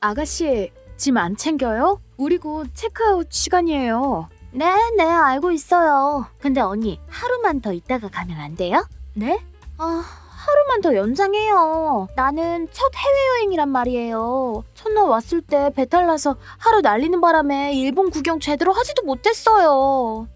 아가씨, 짐 안 챙겨요? 우리 곧 체크아웃 시간이에요. 네, 네, 알고 있어요. 근데 언니, 하루만 더 있다가 가면 안 돼요? 네? 아, 하루만 더 연장해요. 나는 첫 해외여행이란 말이에요. 첫날 왔을 때 배탈 나서 하루 날리는 바람에 일본 구경 제대로 하지도 못했어요.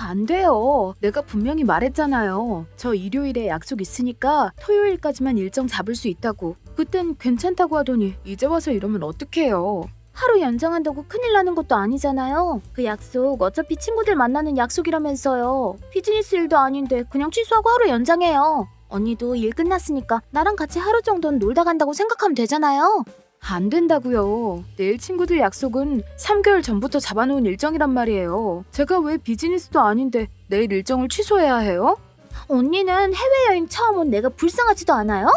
안 돼요. 내가 분명히 말했잖아요. 저 일요일에 약속 있으니까 토요일까지만 일정 잡을 수 있다고. 그땐 괜찮다고 하더니 이제 와서 이러면 어떡해요. 하루 연장한다고 큰일 나는 것도 아니잖아요. 그 약속 어차피 친구들 만나는 약속이라면서요. 비즈니스 일도 아닌데 그냥 취소하고 하루 연장해요. 언니도 일 끝났으니까 나랑 같이 하루 정도는 놀다 간다고 생각하면 되잖아요. 안 된다고요. 내일 친구들 약속은 3개월 전부터 잡아놓은 일정이란 말이에요. 제가 왜 비즈니스도 아닌데 내일 일정을 취소해야 해요? 언니는 해외여행 처음 온 내가 불쌍하지도 않아요?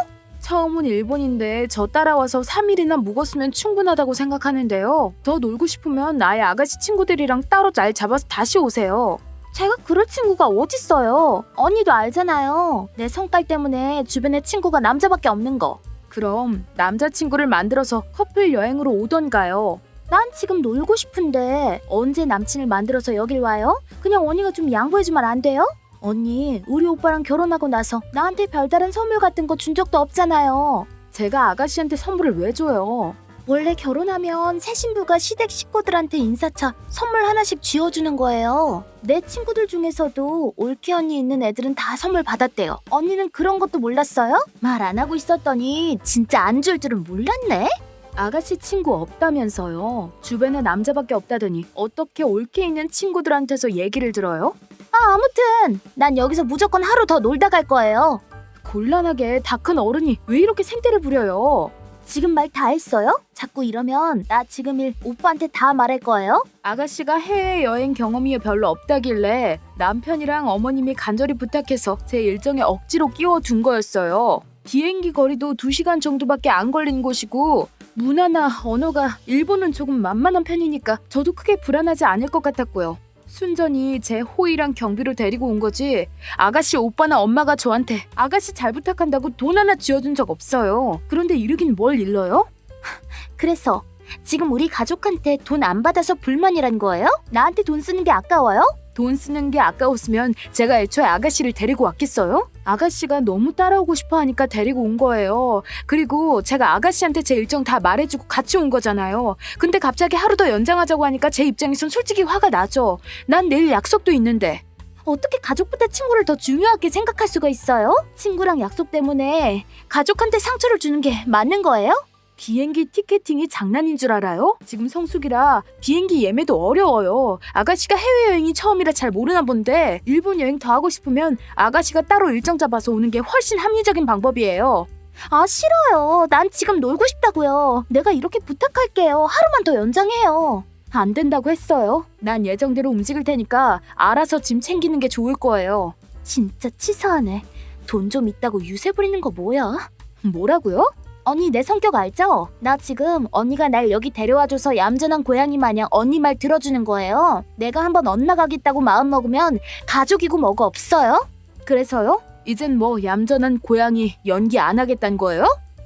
처음 온 일본인데 저 따라와서 3일이나 묵었으면 충분하다고 생각하는데요. 더 놀고 싶으면 나의 아가씨 친구들이랑 따로 날 잡아서 다시 오세요. 제가 그럴 친구가 어딨어요. 언니도 알잖아요. 내 성깔 때문에 주변에 친구가 남자밖에 없는 거. 그럼 남자친구를 만들어서 커플 여행으로 오던가요. 난 지금 놀고 싶은데 언제 남친을 만들어서 여길 와요? 그냥 언니가 좀 양보해주면 안 돼요? 언니, 우리 오빠랑 결혼하고 나서 나한테 별다른 선물 같은 거 준 적도 없잖아요. 제가 아가씨한테 선물을 왜 줘요? 원래 결혼하면 새 신부가 시댁 식구들한테 인사차 선물 하나씩 쥐어주는 거예요. 내 친구들 중에서도 올케 언니 있는 애들은 다 선물 받았대요. 언니는 그런 것도 몰랐어요? 말 안 하고 있었더니 진짜 안 줄 줄은 몰랐네? 아가씨 친구 없다면서요. 주변에 남자밖에 없다더니 어떻게 올케 있는 친구들한테서 얘기를 들어요? 아, 아무튼 난 여기서 무조건 하루 더 놀다 갈 거예요. 곤란하게 다 큰 어른이 왜 이렇게 생떼를 부려요? 지금 말 다 했어요? 자꾸 이러면 나 지금 일 오빠한테 다 말할 거예요? 아가씨가 해외 여행 경험이 별로 없다길래 남편이랑 어머님이 간절히 부탁해서 제 일정에 억지로 끼워둔 거였어요. 비행기 거리도 2시간 정도밖에 안 걸린 곳이고 문화나 언어가 일본은 조금 만만한 편이니까 저도 크게 불안하지 않을 것 같았고요. 순전히 제 호의랑 경비로 데리고 온 거지 아가씨 오빠나 엄마가 저한테 아가씨 잘 부탁한다고 돈 하나 쥐어준 적 없어요. 그런데 이르긴 뭘 일러요? 그래서 지금 우리 가족한테 돈 안 받아서 불만이란 거예요? 나한테 돈 쓰는 게 아까워요? 돈 쓰는 게 아까웠으면 제가 애초에 아가씨를 데리고 왔겠어요? 아가씨가 너무 따라오고 싶어 하니까 데리고 온 거예요. 그리고 제가 아가씨한테 제 일정 다 말해주고 같이 온 거잖아요. 근데 갑자기 하루 더 연장하자고 하니까 제 입장에선 솔직히 화가 나죠. 난 내일 약속도 있는데. 어떻게 가족보다 친구를 더 중요하게 생각할 수가 있어요? 친구랑 약속 때문에 가족한테 상처를 주는 게 맞는 거예요? 비행기 티켓팅이 장난인 줄 알아요? 지금 성수기라 비행기 예매도 어려워요. 아가씨가 해외여행이 처음이라 잘 모르나 본데 일본 여행 더 하고 싶으면 아가씨가 따로 일정 잡아서 오는 게 훨씬 합리적인 방법이에요. 아 싫어요. 난 지금 놀고 싶다고요. 내가 이렇게 부탁할게요. 하루만 더 연장해요. 안 된다고 했어요. 난 예정대로 움직일 테니까 알아서 짐 챙기는 게 좋을 거예요. 진짜 치사하네. 돈 좀 있다고 유세 부리는 거 뭐야? 뭐라고요? 언니 내 성격 알죠? 나 지금 언니가 날 여기 데려와줘서 얌전한 고양이 마냥 언니 말 들어주는 거예요. 내가 한번 엇나가겠다고 마음먹으면 가족이고 뭐가 없어요? 그래서요? 이젠 뭐 얌전한 고양이 연기 안 하겠다는 거예요?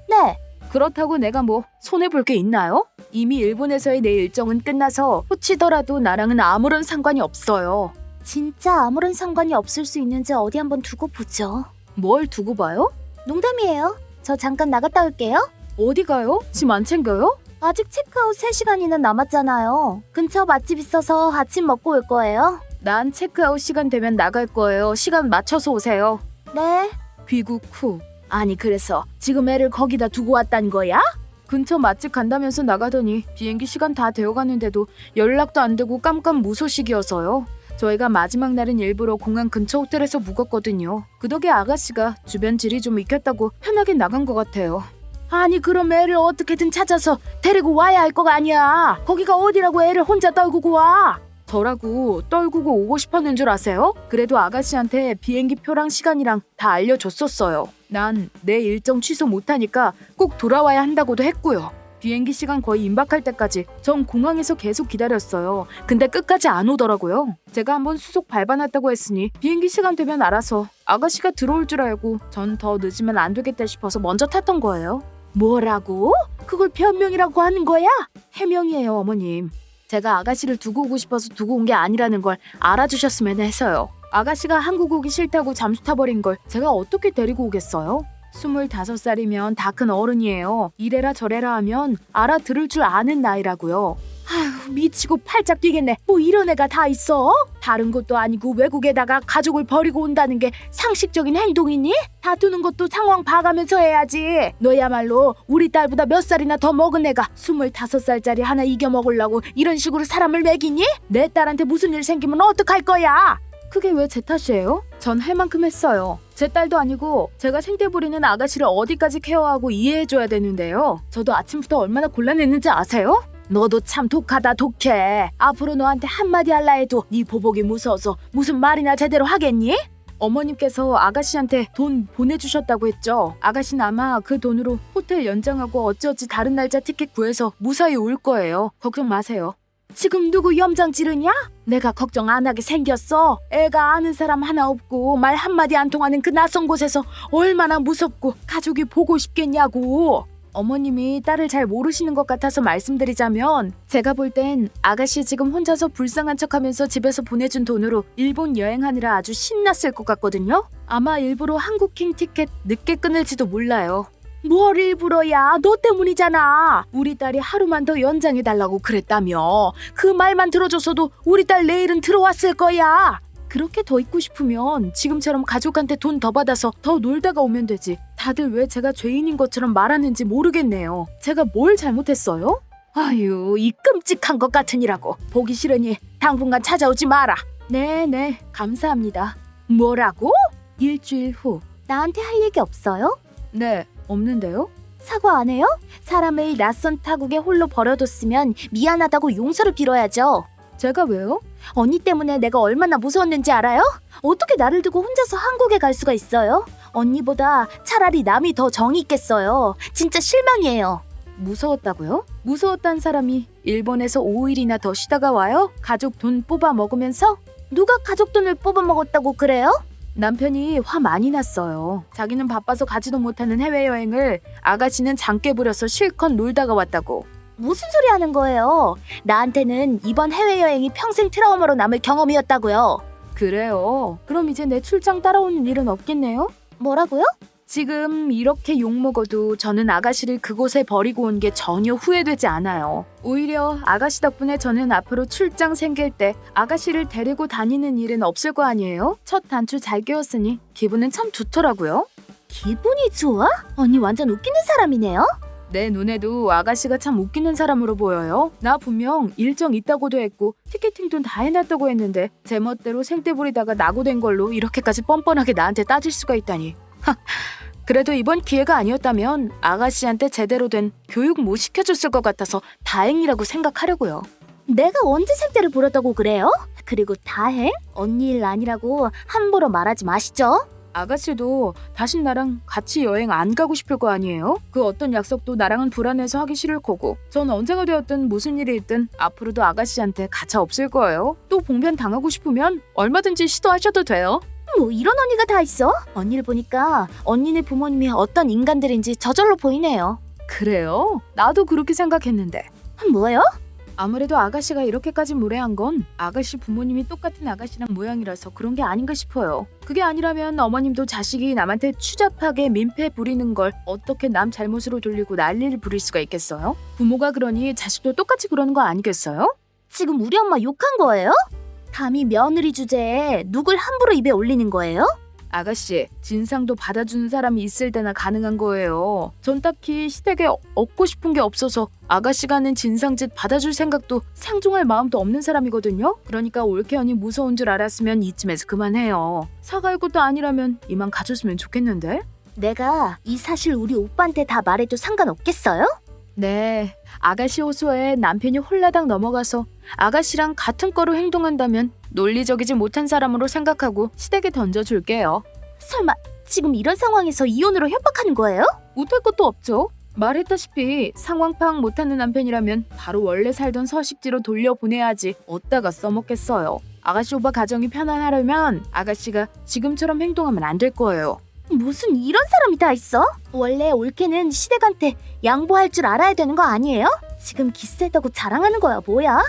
네. 그렇다고 내가 뭐 손해볼 게 있나요? 이미 일본에서의 내 일정은 끝나서 호치더라도 나랑은 아무런 상관이 없어요. 진짜 아무런 상관이 없을 수 있는지 어디 한번 두고 보죠. 뭘 두고 봐요? 농담이에요. 저 잠깐 나갔다 올게요. 어디 가요? 짐 안 챙겨요? 아직 체크아웃 3시간이나 남았잖아요. 근처 맛집 있어서 아침 먹고 올 거예요. 난 체크아웃 시간 되면 나갈 거예요. 시간 맞춰서 오세요. 네. 귀국 후. 아니 그래서 지금 애를 거기다 두고 왔단 거야? 근처 맛집 간다면서 나가더니 비행기 시간 다 되어가는데도 연락도 안 되고 깜깜 무소식이어서요. 저희가 마지막 날은 일부러 공항 근처 호텔에서 묵었거든요. 그 덕에 아가씨가 주변 질이 좀 익혔다고 편하게 나간 것 같아요. 아니 그럼 애를 어떻게든 찾아서 데리고 와야 할 거가 아니야. 거기가 어디라고 애를 혼자 떨구고 와. 저라고 떨구고 오고 싶었는 줄 아세요? 그래도 아가씨한테 비행기 표랑 시간이랑 다 알려줬었어요. 난 내 일정 취소 못하니까 꼭 돌아와야 한다고도 했고요. 비행기 시간 거의 임박할 때까지 전 공항에서 계속 기다렸어요. 근데 끝까지 안 오더라고요. 제가 한번 수속 밟아놨다고 했으니 비행기 시간 되면 알아서 아가씨가 들어올 줄 알고 전 더 늦으면 안 되겠다 싶어서 먼저 탔던 거예요. 뭐라고? 그걸 변명이라고 하는 거야? 해명이에요, 어머님. 제가 아가씨를 두고 오고 싶어서 두고 온 게 아니라는 걸 알아주셨으면 해서요. 아가씨가 한국 오기 싫다고 잠수 타버린 걸 제가 어떻게 데리고 오겠어요? 25살이면 다 큰 어른이에요. 이래라 저래라 하면 알아들을 줄 아는 나이라고요. 아휴 미치고 팔짝 뛰겠네. 뭐 이런 애가 다 있어? 다른 것도 아니고 외국에다가 가족을 버리고 온다는 게 상식적인 행동이니? 다투는 것도 상황 봐가면서 해야지. 너야말로 우리 딸보다 몇 살이나 더 먹은 애가 25살짜리 하나 이겨 먹으려고 이런 식으로 사람을 매기니? 내 딸한테 무슨 일 생기면 어떡할 거야? 그게 왜 제 탓이에요? 전 할 만큼 했어요. 제 딸도 아니고 제가 생태 부리는 아가씨를 어디까지 케어하고 이해해줘야 되는데요. 저도 아침부터 얼마나 곤란했는지 아세요? 너도 참 독하다 독해. 앞으로 너한테 한마디 할라 해도 네 보복이 무서워서 무슨 말이나 제대로 하겠니? 어머님께서 아가씨한테 돈 보내주셨다고 했죠. 아가씨는 아마 그 돈으로 호텔 연장하고 어찌어찌 다른 날짜 티켓 구해서 무사히 올 거예요. 걱정 마세요. 지금 누구 염장 지르냐? 내가 걱정 안 하게 생겼어. 애가 아는 사람 하나 없고 말 한마디 안 통하는 그 낯선 곳에서 얼마나 무섭고 가족이 보고 싶겠냐고. 어머님이 딸을 잘 모르시는 것 같아서 말씀드리자면 제가 볼 땐 아가씨 지금 혼자서 불쌍한 척하면서 집에서 보내준 돈으로 일본 여행하느라 아주 신났을 것 같거든요. 아마 일부러 한국행 티켓 늦게 끊을지도 몰라요. 뭘 일부러야? 너 때문이잖아. 우리 딸이 하루만 더 연장해 달라고 그랬다며. 그 말만 들어줬어도 우리 딸 내일은 들어왔을 거야. 그렇게 더 있고 싶으면 지금처럼 가족한테 돈 더 받아서 더 놀다가 오면 되지. 다들 왜 제가 죄인인 것처럼 말하는지 모르겠네요. 제가 뭘 잘못했어요? 아유, 이 끔찍한 것 같으니라고. 보기 싫으니 당분간 찾아오지 마라. 네네, 감사합니다. 뭐라고? 일주일 후. 나한테 할 얘기 없어요? 네, 없는데요? 사과 안 해요? 사람을 낯선 타국에 홀로 버려뒀으면 미안하다고 용서를 빌어야죠. 제가 왜요? 언니 때문에 내가 얼마나 무서웠는지 알아요? 어떻게 나를 두고 혼자서 한국에 갈 수가 있어요? 언니보다 차라리 남이 더 정이 있겠어요. 진짜 실망이에요. 무서웠다고요? 무서웠단 사람이 일본에서 5일이나 더 쉬다가 와요? 가족 돈 뽑아 먹으면서? 누가 가족 돈을 뽑아 먹었다고 그래요? 남편이 화 많이 났어요. 자기는 바빠서 가지도 못하는 해외여행을 아가씨는 장깨 부려서 실컷 놀다가 왔다고. 무슨 소리 하는 거예요? 나한테는 이번 해외여행이 평생 트라우마로 남을 경험이었다고요. 그래요. 그럼 이제 내 출장 따라오는 일은 없겠네요? 뭐라고요? 지금 이렇게 욕먹어도 저는 아가씨를 그곳에 버리고 온 게 전혀 후회되지 않아요. 오히려 아가씨 덕분에 저는 앞으로 출장 생길 때 아가씨를 데리고 다니는 일은 없을 거 아니에요? 첫 단추 잘 끼웠으니 기분은 참 좋더라고요. 기분이 좋아? 언니 완전 웃기는 사람이네요. 내 눈에도 아가씨가 참 웃기는 사람으로 보여요. 나 분명 일정 있다고도 했고 티켓팅 돈 다 해놨다고 했는데 제 멋대로 생떼 부리다가 낙오된 걸로 이렇게까지 뻔뻔하게 나한테 따질 수가 있다니. 하, 그래도 이번 기회가 아니었다면 아가씨한테 제대로 된 교육 못 시켜줬을 것 같아서 다행이라고 생각하려고요. 내가 언제 생때를 부렸다고 그래요? 그리고 다행? 언니 일 아니라고 함부로 말하지 마시죠. 아가씨도 다신 나랑 같이 여행 안 가고 싶을 거 아니에요? 그 어떤 약속도 나랑은 불안해서 하기 싫을 거고 전 언제가 되었든 무슨 일이 있든 앞으로도 아가씨한테 가차 없을 거예요. 또 봉변 당하고 싶으면 얼마든지 시도하셔도 돼요. 뭐 이런 언니가 다 있어? 언니를 보니까 언니네 부모님이 어떤 인간들인지 저절로 보이네요. 그래요? 나도 그렇게 생각했는데 뭐요? 아무래도 아가씨가 이렇게까지 무례한 건 아가씨 부모님이 똑같은 아가씨랑 모양이라서 그런 게 아닌가 싶어요. 그게 아니라면 어머님도 자식이 남한테 추잡하게 민폐 부리는 걸 어떻게 남 잘못으로 돌리고 난리를 부릴 수가 있겠어요? 부모가 그러니 자식도 똑같이 그러는 거 아니겠어요? 지금 우리 엄마 욕한 거예요? 감히 며느리 주제에 누굴 함부로 입에 올리는 거예요? 아가씨, 진상도 받아주는 사람이 있을 때나 가능한 거예요. 전 딱히 시댁에 얻고 싶은 게 없어서 아가씨가 하는 진상짓 받아줄 생각도 상종할 마음도 없는 사람이거든요. 그러니까 올케언이 무서운 줄 알았으면 이쯤에서 그만해요. 사과할 것도 아니라면 이만 가줬으면 좋겠는데? 내가 이 사실 우리 오빠한테 다 말해도 상관없겠어요? 네, 아가씨 호소에 남편이 홀라당 넘어가서 아가씨랑 같은 거로 행동한다면 논리적이지 못한 사람으로 생각하고 시댁에 던져줄게요. 설마 지금 이런 상황에서 이혼으로 협박하는 거예요? 못할 것도 없죠. 말했다시피 상황 파악 못하는 남편이라면 바로 원래 살던 서식지로 돌려보내야지 어디다가 써먹겠어요. 아가씨 오빠 가정이 편안하려면 아가씨가 지금처럼 행동하면 안 될 거예요. 무슨 이런 사람이 다 있어? 원래 올케는 시댁한테 양보할 줄 알아야 되는 거 아니에요? 지금 기세다고 자랑하는 거야 뭐야?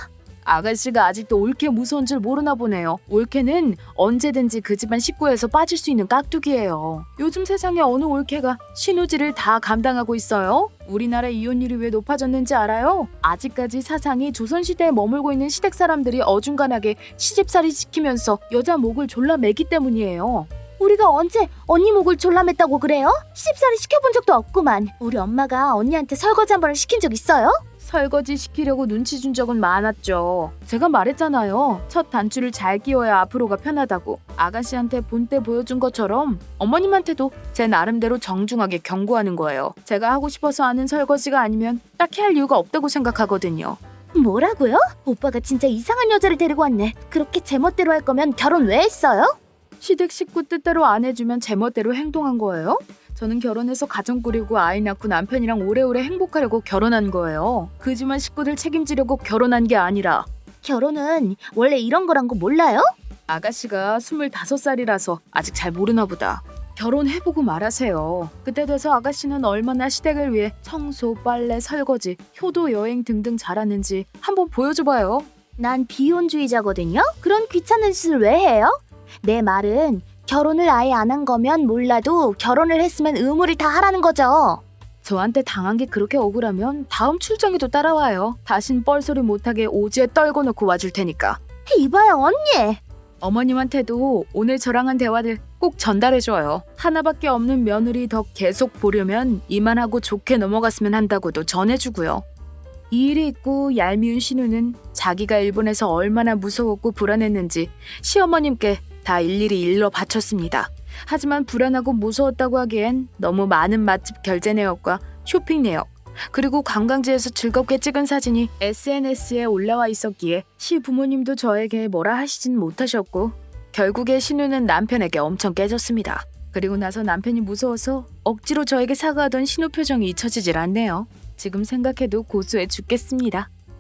아가씨가 아직도 올케 무서운 줄 모르나 보네요. 올케는 언제든지 그 집안 식구에서 빠질 수 있는 깍두기예요. 요즘 세상에 어느 올케가 신우지를 다 감당하고 있어요? 우리나라 이혼율이 왜 높아졌는지 알아요? 아직까지 사상이 조선시대에 머물고 있는 시댁 사람들이 어중간하게 시집살이 시키면서 여자 목을 졸라 매기 때문이에요. 우리가 언제 언니 목을 졸라맸다고 그래요? 시집살이 시켜본 적도 없구만. 우리 엄마가 언니한테 설거지 한 번을 시킨 적 있어요? 설거지 시키려고 눈치 준 적은 많았죠. 제가 말했잖아요. 첫 단추를 잘 끼워야 앞으로가 편하다고. 아가씨한테 본때 보여준 것처럼 어머님한테도 제 나름대로 정중하게 경고하는 거예요. 제가 하고 싶어서 하는 설거지가 아니면 딱히 할 이유가 없다고 생각하거든요. 뭐라고요? 오빠가 진짜 이상한 여자를 데리고 왔네. 그렇게 제멋대로 할 거면 결혼 왜 했어요? 시댁 식구 뜻대로 안 해주면 제멋대로 행동한 거예요? 저는 결혼해서 가정 꾸리고 아이 낳고 남편이랑 오래오래 행복하려고 결혼한 거예요. 그 집안 식구들 책임지려고 결혼한 게 아니라 결혼은 원래 이런 거란 거 몰라요? 아가씨가 25살이라서 아직 잘 모르나 보다. 결혼해보고 말하세요. 그때 돼서 아가씨는 얼마나 시댁을 위해 청소, 빨래, 설거지, 효도, 여행 등등 잘하는지 한번 보여줘봐요. 난 비혼주의자거든요. 그런 귀찮은 짓을 왜 해요? 내 말은 결혼을 아예 안 한 거면 몰라도 결혼을 했으면 의무를 다 하라는 거죠. 저한테 당한 게 그렇게 억울하면 다음 출장에도 따라와요. 다신 뻘소리 못하게 오지에 떨궈 놓고 와줄 테니까. 이봐요 언니. 어머님한테도 오늘 저랑 한 대화들 꼭 전달해줘요. 하나밖에 없는 며느리 더 계속 보려면 이만하고 좋게 넘어갔으면 한다고도 전해주고요. 이 일이 있고 얄미운 신우는 자기가 일본에서 얼마나 무서웠고 불안했는지 시어머님께 다 일일이 일러 바쳤습니다. 하지만 불안하고 무서웠다고 하기엔 너무 많은 맛집 결제 내역과 쇼핑 내역, 그리고 관광지에서 즐겁게 찍은 사진이 SNS에 올라와 있었기에 시 부모님도 저에게 뭐라 하시진 못하셨고 결국에 신우는 남편에게 엄청 깨졌습니다. 그리고 나서 남편이 무서워서 억지로 저에게 사과하던 신우 표정이 잊혀지질 않네요. 지금 생각해도 고소해 죽겠습니다.